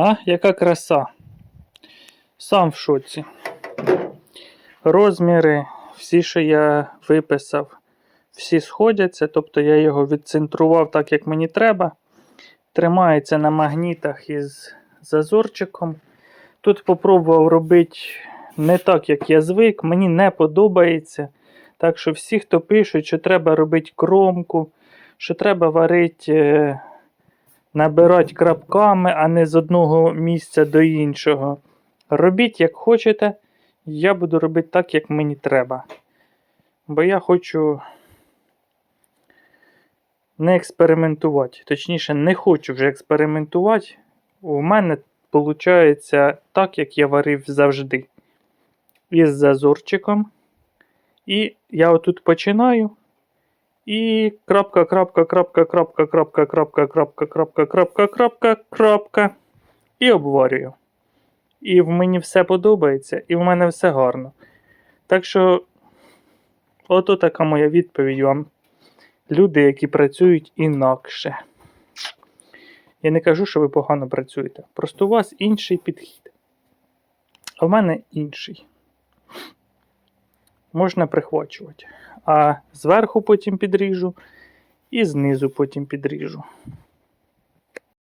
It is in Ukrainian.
А, яка краса. Сам в шоці. Розміри, всі, що я виписав, всі сходяться, тобто я його відцентрував так, як мені треба. Тримається на магнітах із зазорчиком. Тут попробував робити не так, як я звик, мені не подобається. Так що всі, хто пишуть, що треба робити кромку, що треба варити, набирати крапками, а не з одного місця до іншого. Робіть як хочете, я буду робити так, як мені треба. Бо я хочу не експериментувати. Точніше, не хочу вже експериментувати. У мене виходить так, як я варив завжди. Із зазорчиком. І я отут починаю. І крапка, крапка, крапка, крапка, крапка, крапка, крапка, крапка, крапка, крапка, крапка. І обварюю. І в мені все подобається, і в мене все гарно. Так що, ото така моя відповідь вам. Люди, які працюють інакше. Я не кажу, що ви погано працюєте. Просто у вас інший підхід. А в мене інший. Можна прихвачувати. А зверху потім підріжу, і знизу потім підріжу.